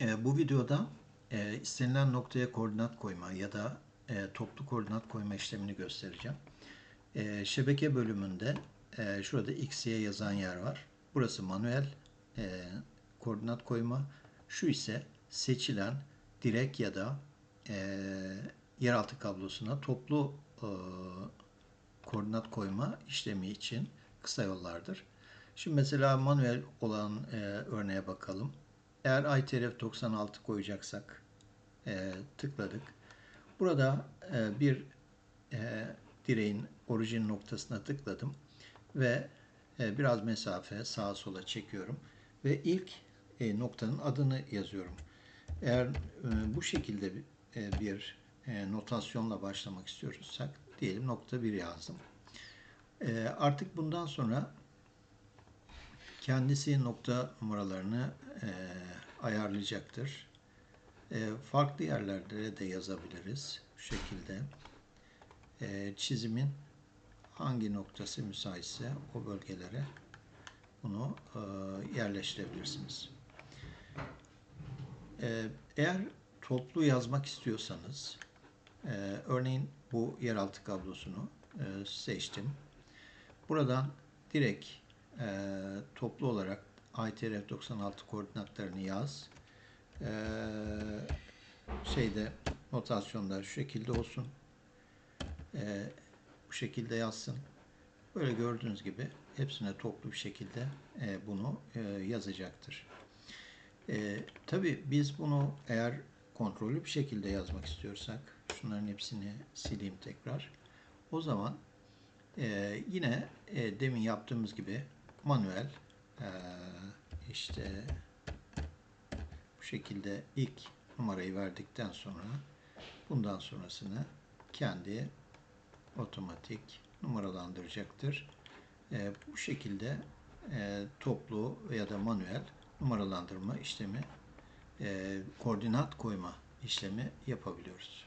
E, bu videoda e, istenilen noktaya koordinat koyma ya da e, toplu koordinat koyma işlemini göstereceğim. E, şebeke bölümünde e, şurada x, y yazan yer var. Burası manuel e, koordinat koyma. Şu ise seçilen direk ya da e, yeraltı kablosuna toplu e, koordinat koyma işlemi için kısa yollardır. Şimdi mesela manuel olan e, örneğe bakalım. Eğer ITRF 96 koyacaksak e, tıkladık. Burada e, bir e, direğin orijin noktasına tıkladım ve e, biraz mesafe sağa sola çekiyorum ve ilk e, noktanın adını yazıyorum. Eğer e, bu şekilde bir, e, bir e, notasyonla başlamak istiyorsak diyelim nokta 1 yazdım. E, artık bundan sonra kendisi nokta numaralarını e, ayarlayacaktır. E, farklı yerlerde de yazabiliriz. Bu şekilde e, çizimin hangi noktası müsaitse o bölgelere bunu e, yerleştirebilirsiniz. E, eğer toplu yazmak istiyorsanız e, örneğin bu yeraltı kablosunu e, seçtim. Buradan direkt e, toplu olarak ITRF 96 koordinatlarını yaz. E, şeyde notasyonda şu şekilde olsun. E, bu şekilde yazsın. Böyle gördüğünüz gibi hepsine toplu bir şekilde e, bunu e, yazacaktır. E, Tabi biz bunu eğer kontrollü bir şekilde yazmak istiyorsak, şunların hepsini sileyim tekrar. O zaman e, yine e, demin yaptığımız gibi manuel işte bu şekilde ilk numarayı verdikten sonra bundan sonrasını kendi otomatik numaralandıracaktır. Bu şekilde toplu ya da manuel numaralandırma işlemi, koordinat koyma işlemi yapabiliyoruz.